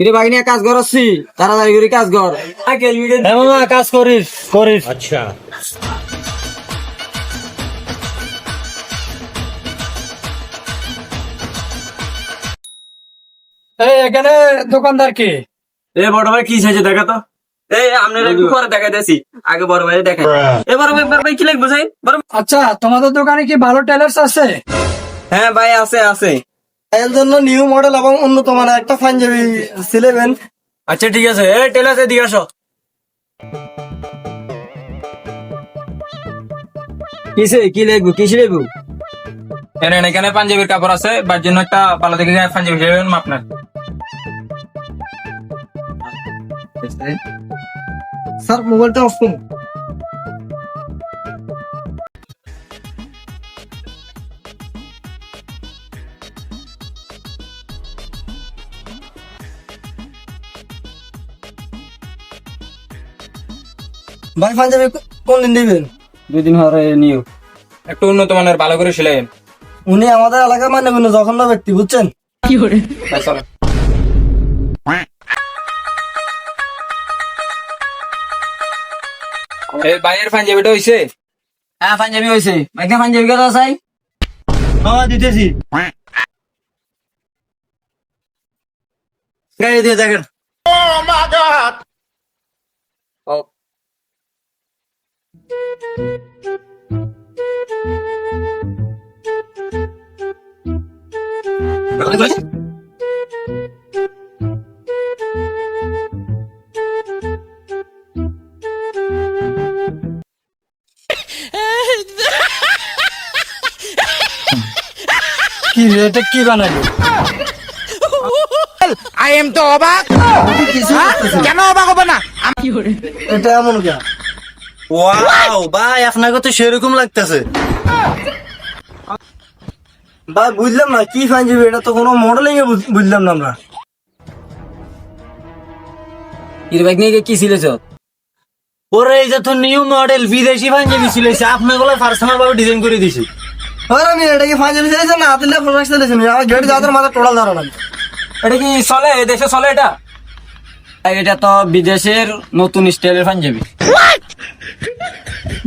কিরে বাগিনী কাজ করছি তাড়াতাড়ি করে কাজ কর। হ্যাঁ মামা কাজ করিস করিস। এই এখানে দোকানদার কে? এ বড় ভাই কি চাইছে দেখা তো। আপনারা একটু পরে দেখা দেছি আগে বড় ভাই দেখেন এ ভাই কি লাগবে ভাই- আচ্ছা তোমাদের দোকানে কি ভালো টেলার্স আছে? হ্যাঁ ভাই আছে আছে। এর জন্য নিউ মডেল এবং উন্নত মানের একটা পাঞ্জাবি সিলেবেন। আচ্ছা ঠিক আছে। এ টেলার এদিকে আসো। কিসে কি লাগবে কিসে লাগবে? এখানে এখানে পাঞ্জাবির কাপড় আছে বার জন্য একটা ভালো দেখে পাঞ্জাবি হিসেবে আপনার স্যার মোবাইলটা অফ করুন। ভাই পাঞ্জাবি কোন দিন দিবেন? দুই দিন হরে নিও। একটু উন্নত মানের ভালো করে সিলাইন উনি আমাদের এলাকার মানে জঘন্য ব্যক্তি বুঝছেন? তাই চলো এই বাইরের পাঞ্জাবিটা হইছে? হ্যাঁ পাঞ্জাবি হয়েছে ভাইকে পাঞ্জাবি কথা চাই। হ্যাঁ দিতেছি। গাড়ি দিয়ে দেখেন। কি এটা কি বানালি? এটা এমন কে ওয়াও ভাই আপনাকে তো সেরকম লাগতেছে। ভাই বুঝলাম না কি পাঞ্জাবি এটা তো কোনো মডেলিং এ বুঝ- বুঝলাম না আমরা। নিয়ে কি ছিলেছ ওরে এই যে তো নিউ মডেল বিদেশি পাঞ্জাবি ছিল আপনারগুলো পার্সোনাল ভাবে ডিজাইন করে দিছি। আমি এটা কি পাঞ্জাবি ছেড়েছেন না হাতে প্রোডাক্ট ছেড়েছেন আমার গেট যাওয়ার মাথা টোড়া ধরা লাগে এটা কি চলে? দেশে চলে এটা? এটা তো বিদেশের নতুন স্টাইলের পাঞ্জাবি।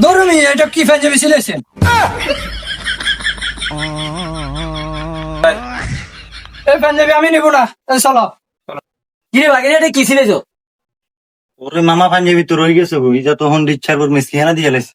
ধরুন এটা কি পাঞ্জাবি সিলেছেন এই পাঞ্জাবি আমি নিব না। এই চলো। কিরে ভাই এটা কি ওরে মামা পাঞ্জাবি তো রয়ে গেছে গো। রিচ্ছার পর মিসকিয়ানা দিয়ে গেছে।